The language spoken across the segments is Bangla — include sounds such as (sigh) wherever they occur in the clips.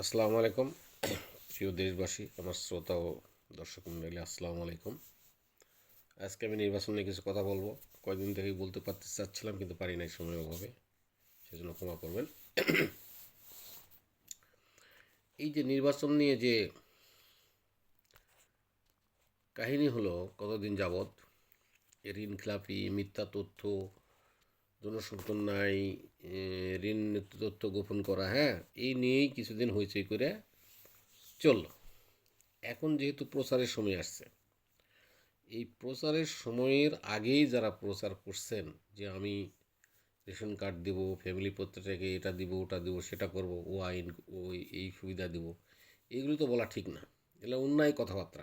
আসসালামু আলাইকুম। প্রিয় দেশবাসী, আমার শ্রোতা ও দর্শক মন্ডলী, আসসালামু আলাইকুম। আজকে আমি নির্বাচন নিয়ে কিছু কথা বলব। কয়েকদিন থেকেই বলতে পারতে চাচ্ছিলাম, কিন্তু পারি নাই সময় অভাবে, সেজন্য ক্ষমা করবেন। এই যে নির্বাচন নিয়ে যে কাহিনী হলো, কতদিন যাবৎ এ ঋণ খেলাপি মিথ্যা তথ্য জনসংখ্যান নাই ঋণ তথ্য গোপন করা হ্যাঁ? এই নিয়েই কিছুদিন হইচই করে চলল। এখন যেহেতু প্রচারের সময় আসছে, এই প্রচারের সময়ের আগেই যারা প্রচার করছেন, যে আমি রেশন কার্ড দিব ফ্যামিলি পত্রটাকে এটা দিব, ওটা দিব, সেটা করব, ও আইন, ও এই সুবিধা দিব, এগুলো তো বলা ঠিক না। এগুলো অন্যায় কথাবার্তা।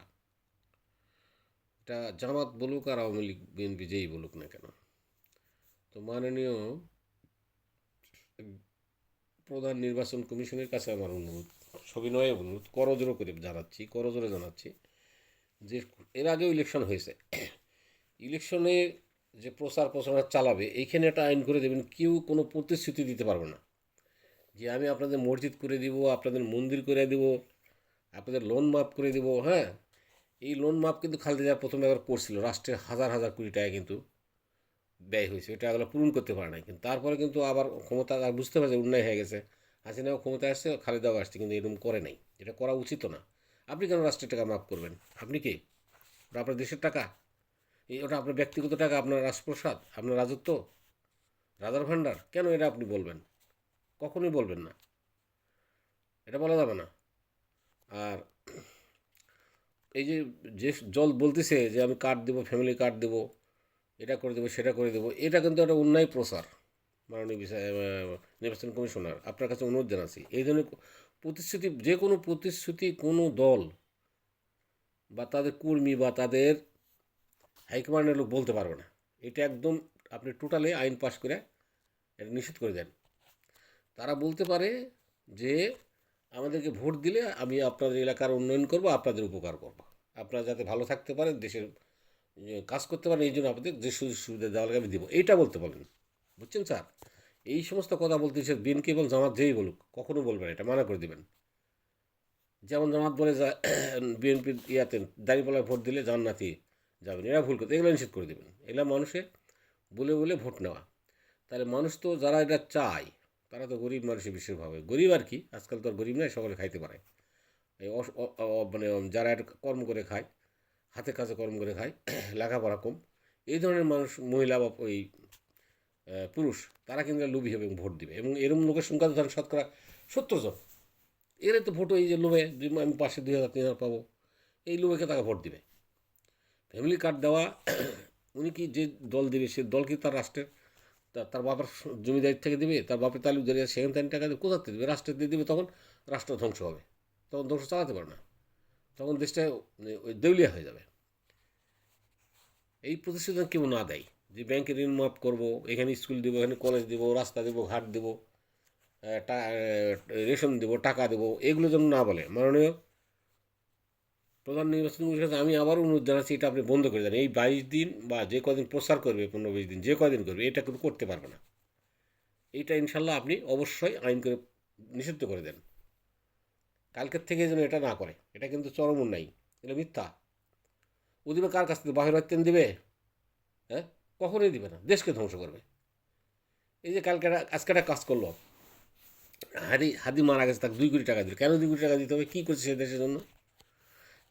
এটা জামাত বলুক আর আওয়ামী লীগ বিএনপি যেই বলুক না কেন। তো মাননীয় প্রধান নির্বাচন কমিশনের কাছে আমার অনুরোধ, সবিনয়ে অনুরোধ করজোরে করে জানাচ্ছি করজোরে জানাচ্ছি যে এর আগেও ইলেকশন হয়েছে। ইলেকশনে যে প্রচার প্রচারণা চালাবে, এইখানে একটা আইন করে দেবেন, কেউ কোনো প্রতিশ্রুতি দিতে পারবে না। যে আমি আপনাদের মসজিদ করে দিব, আপনাদের মন্দির করে দিব, আপনাদের লোন মাফ করে দিব হ্যাঁ? এই লোন মাফ কিন্তু খালেদা জিয়া প্রথমে একবার করছিল, রাষ্ট্রের হাজার হাজার কোটি টাকা কিন্তু ব্যয় হয়েছে, এটা এগুলো পূরণ করতে পারে না কিন্তু তারপরে কিন্তু আবার ক্ষমতা আর বুঝতে পারছে উন্নয় হয়ে গেছে। হাসিনাও ক্ষমতা আসছে খালেদাও আসছে, কিন্তু এরকম করে নাই। এটা করা উচিত না। আপনি কেন রাষ্ট্রের টাকা মাফ করবেন? আপনি কি? ওটা আপনার দেশের টাকা। এই ওটা আপনার ব্যক্তিগত টাকা, আপনার রাজপ্রসাদ, আপনার রাজত্ব, রাজার ভাণ্ডার, কেন এটা আপনি বলবেন? কখনোই বলবেন না। এটা বলা যাবে না। আর এই যে যে জল বলতেছে যে আমি কার্ড দেবো ফ্যামিলি কার্ড দেবো এটা করে দেবো, সেটা করে দেবো। এটা কিন্তু একটা অন্যায় প্রচার মাননীয় নির্বাচন কমিশনার। আপনার কাছে অনুরোধ জানাচ্ছি, এই ধরনের প্রতিশ্রুতি, যে কোনো প্রতিশ্রুতি কোনো দল বা তাদের কর্মী বা তাদের হাইকমান্ডের লোক বলতে পারবে না। এটা একদম আপনি টোটালি আইন পাশ করে এটা নিষেধ করে দেন। তারা বলতে পারে যে, আমাদেরকে ভোট দিলে আমি আপনাদের এলাকার উন্নয়ন করব, আপনাদের উপকার করব। আপনারা যাতে ভালো থাকতে পারেন, দেশের কাজ করতে পারেন, এই জন্য আপনাদের যে সুযোগ সুবিধা দেওয়া লাগে আমি দেবো। এইটা বলতে পারেন বুঝছেন স্যার? এই সমস্ত কথা বলতে সে বিএনকে এবং জামাত যেই বলুক, কখনো বলবেন এটা মানা করে দেবেন। যেমন জামাত বলে যা (clears throat) বিএনপির ইয়াতে দাঁড়িপাল্লায় ভোট দিলে জান্নাতি যাবেন। এরা ভুল করতে, এগুলো নিষেধ করে দেবেন। এগুলো মানুষে বলে বলে ভোট নেওয়া। তাহলে মানুষ তো যারা এটা চায়, তারা তো গরিব মানুষের বিশেষভাবে গরিব আর কি, আজকাল তো আর গরিব নয় সকলে খাইতে পারে। এই মানে যারা এটা কর্ম করে খায় হাতে কাজে কর্ম করে খায় (clears throat) লেখাপড়া কম। এই ধরনের মানুষ মহিলা বা ওই পুরুষ তারা কিন্তু লোভী হবে এবং ভোট দিবে এবং এরকম লোকের সংখ্যা ধরেন শতকরা সত্তর জন। এর তো ভোট এই যে লোভে যে আমি পাশে দুই হাজার তিন হাজার পাবো এই লোভেকে তাকে ভোট দিবে। ফ্যামিলি কার্ড দেওয়া (clears throat) উনি কি যে দল দেবে সে দল কি তার রাষ্ট্রের? তার বাবার জমিদারি থেকে দিবে তার বাপের আছে, সেখান থেকে টাকা দেবে কোথা থেকে দেবে? রাষ্ট্রের দিয়ে দিবে তখন রাষ্ট্র ধ্বংস হবে। তখন ধ্বংস চালাতে পারে না। তখন দেশটা মানে দেউলিয়া হয়ে যাবে। এই প্রতিশ্রুতি কেউ না দেয় যে ব্যাংকে ঋণ মাফ করব, এখানে স্কুল দিব, এখানে কলেজ দিব, রাস্তা দেবো, ঘাট দেবো রেশন দেবো, টাকা দেবো, এগুলো যেন না বলে। মাননীয় প্রধান নির্বাচন আমি আবার অনুরোধ জানাচ্ছি, এটা আপনি বন্ধ করে দেন। এই বাইশ দিন বা যে কদিন প্রচার করবে, পনেরো বিশ দিন, যে কদিন করবে, এটা কিন্তু করতে পারবে না। এইটা ইনশাল্লাহ আপনি অবশ্যই আইন করে নিষিদ্ধ করে দেন। কালকের থেকে যেন এটা না করে। এটা কিন্তু চরম অন্যায় এটা মিথ্যা। ও দিবে কার কাছ থেকে বাহির রাখতেন দিবে? হ্যাঁ? কখনোই দিবে না, দেশকে ধ্বংস করবে। এই যে কালকে আজকে একটা কাজ করল। হাদি হাদি মারা গেছে, তাকে দুই কোটি টাকা দিল। কেন দুই কোটি টাকা দিতে হবে? কী করছে সে দেশের জন্য?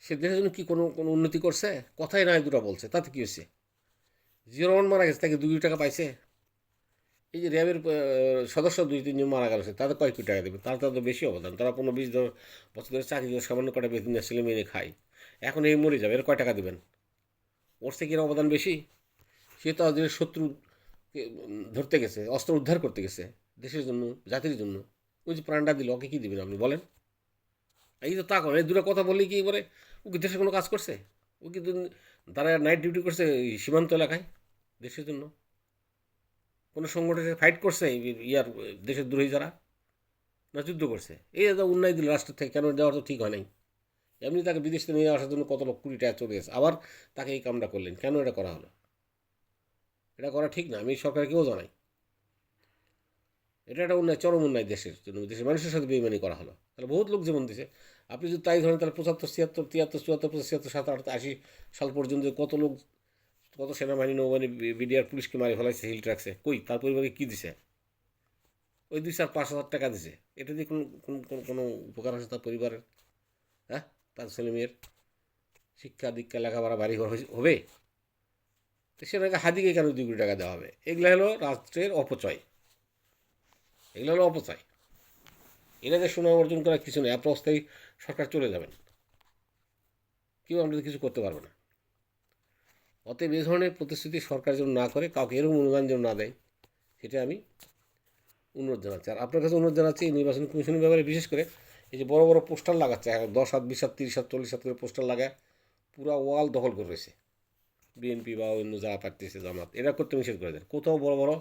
সে দেশের জন্য কি কোনো কোনো উন্নতি করছে? কথাই নাই, দুটো বলছে। তাতে কী হচ্ছে জিরো মারা গেছে, তাকে দুই কোটি টাকা পাইছে? এই যে র্যাবের সদস্য দুই তিনজন মারা গেছে তাদের কয় কোটি টাকা দেবে? তার তো বেশি অবদান। তারা পনেরো বিশ দ- বছর ধরে চাকরি করে সামান্য কটা বেতন ছেলে মেয়ে খায়। এখন এই মরে যাবে, এর কয় টাকা দেবেন? ওর থেকে অবদান বেশি? সে তো আজকে শত্রু ধরতে গেছে, অস্ত্র উদ্ধার করতে গেছে, দেশের জন্য, জাতির জন্য। ওই যে প্রাণটা দিল, ওকে কী দেবেন আপনি, বলেন। এই তো তা করেন এই দুটো কথা বললেই কি এবারে ও কি দেশের কোনো কাজ করছে? ও কি দাঁড়ায় নাইট ডিউটি করছে সীমান্ত এলাকায়, দেশের জন্য? কোনো সংগঠনে ফাইট করছে ইয়ার দেশের দ্রোহী যারা, না যুদ্ধ করছে। এই দাদা উন্নয় দিল রাষ্ট্র থেকে, কেন যাওয়ার তো ঠিক হয় নাই। এমনি তাকে বিদেশ থেকে নিয়ে আসার জন্য কত লোক কুড়ি টাকা চলে গেছে, আবার তাকে এই কামটা করলেন, কেন এটা করা হলো? এটা করা ঠিক না, আমি সরকারকেও জানাই। এটা একটা অন্যায় চরম অন্যায় দেশের জন্য, দেশের মানুষের সাথে বেইমানি করা হলো। তাহলে বহুত লোক যেমন দিছে। আপনি যদি তাই ধরেন, তাহলে পঁচাত্তর, ছিয়াত্তর, তিয়াত্তর, চুয়াত্তর, পঁচাত্তর ছিয়াত্তর সাত আট আশি সাল পর্যন্ত কত লোক কত সেনাবাহিনী, নৌবাহিনী বিডিআর, পুলিশকে মারি ফেলাইছে, হিল ট্রাকসে। কই? তার পরিবারকে কী দিছে? ওই দুই চার পাঁচ হাজার টাকা দিছে। এটা দিয়ে কোনো কোনো, কোনো- উপকার হয়েছে তার পরিবারের? হ্যাঁ? তার ছেলে মেয়ের? শিক্ষা দীক্ষা, লেখাপড়া বাড়ি ঘর হবে? সেটাকে হাদিকে কেন দুই কোটি টাকা দেওয়া হবে? এগুলো হলো রাষ্ট্রের অপচয়। এগুলো হলো অপচয়। এটাকে সুনাম অর্জন করার কিছু নেই। আপনার অস্থায়ী সরকার চলে যাবেন। কেউ আমাদের কিছু করতে পারবে না। অতএব এ ধরনের প্রতিশ্রুতি সরকার যেন না করে, কাউকে এরকম অনুদান যেন না দেয়, সেটা আমি অনুরোধ জানাচ্ছি। আর আপনার কাছে অনুরোধ জানাচ্ছি, এই নির্বাচন কমিশনের ব্যাপারে বিশেষ করে এই যে বড় বড় পোস্টার লাগাচ্ছে দশ হাত, বিশ হাত, তিরিশ হাত, চল্লিশ হাত করে পোস্টার লাগায়, পুরা ওয়াল দখল করে রয়েছে। বিএনপি বা অন্য যারা পারতেছে জামাত, এরা করতে নিষেধ করে দেয় কোথাও বড় বড়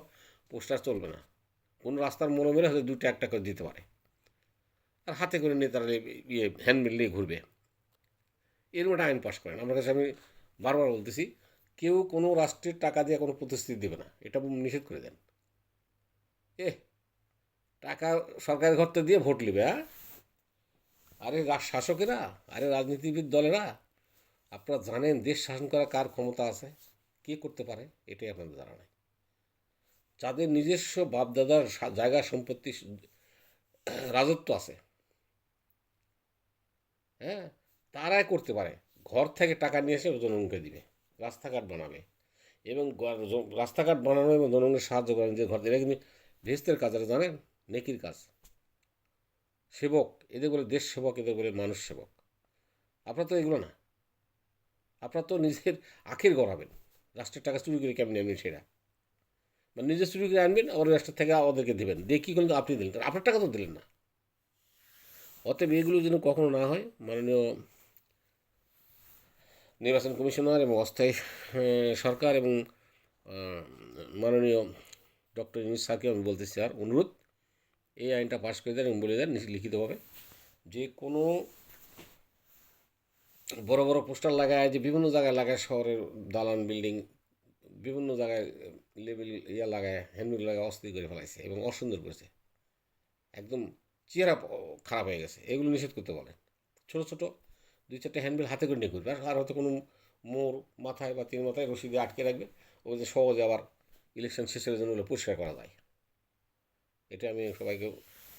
পোস্টার চলবে না। কোনো রাস্তার মোড়ে মেরে হয়তো দুটো একটা করে দিতে পারে। আর হাতে করে নিয়ে তারা ইয়ে হ্যান্ডবিল নিয়ে ঘুরবে। এরকম একটা আইন পাশ করেন। আমার কাছে আমি বারবার বলতেছি কেউ কোনো রাষ্ট্রের টাকা দিয়ে কোনো প্রতিশ্রুতি দেবে না। এটা নিষেধ করে দেন। এ, টাকা সরকারের ঘর দিয়ে ভোট নেবে হ্যাঁ আরে শাসকেরা, আরে রাজনীতিবিদ দলেরা, আপনারা জানেন দেশ শাসন করার কার ক্ষমতা আছে? কে করতে পারে? এটাই আপনাদের জানা নাই যাদের নিজস্ব বাপদাদার জায়গা সম্পত্তি রাজত্ব আছে হ্যাঁ? তারাই করতে পারে। ঘর থেকে টাকা নিয়ে এসে জনগণকে দিবে। রাস্তাঘাট বানাবে। এবং রাস্তাঘাট বানানো এবং জনগণের সাহায্য করেন যে ঘর। এটা কিন্তু ভেস্তের কাজ জানেন? নেকির কাজ। সেবক, এদের বলে দেশ সেবক, এদের বলে মানুষ সেবক। আপনার তো এগুলো না। আপনার তো নিজের আখের গড়াবেন রাষ্ট্রের টাকা চুরি করে কেমনি আনবেন সেটা মানে নিজে চুরি করে আনবেন, আবার রাষ্ট্রের থেকে ওদেরকে দেবেন। দিয়ে কী করলেন? আপনি দিলেন। আপনার টাকা তো দিলেন না। অতএব এগুলো যেন কখনো না হয়। মাননীয় নির্বাচন কমিশনার এবং অস্থায়ী সরকার এবং মাননীয় ডক্টর ইউনুস স্যারকে আমি বলতেছি আর অনুরোধ, এই আইনটা পাশ করে দেন এবং বলে দেন লিখিতভাবে। যে কোনো বড় বড় পোস্টার লাগায়, যে বিভিন্ন জায়গায় লাগায়, শহরের দালান, বিল্ডিং, বিভিন্ন জায়গায় লেবেল ইয়া লাগায় হ্যান্ডবিল লাগায়, অস্থির করে ফেলাইছে এবং অসুন্দর করেছে। একদম চেহারা খারাপ হয়ে গেছে। এগুলো নিষেধ করতে বলেন ছোটো ছোটো দুই চারটে হ্যান্ডবিল হাতে করে নিয়ে ঘুরবে। আর হয়তো কোনো মোর মাথায় বা তিন মাথায় রশি দিয়ে আটকে রাখবে। যে সহজে আবার ইলেকশন শেষের জন্য হলে পরিষ্কার করা যায়। এটা আমি সবাইকে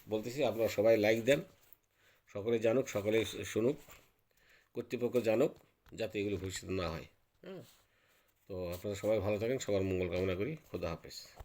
বলতেছি, আপনারা সবাই লাইক দেন। সকলে জানুক, সকলে শুনুক, কর্তৃপক্ষ জানুক, যাতে এগুলো ভবিষ্যতে না হয়। হ্যাঁ? তো আপনারা সবাই ভালো থাকেন, সবার মঙ্গল কামনা করি। খোদা হাফেজ।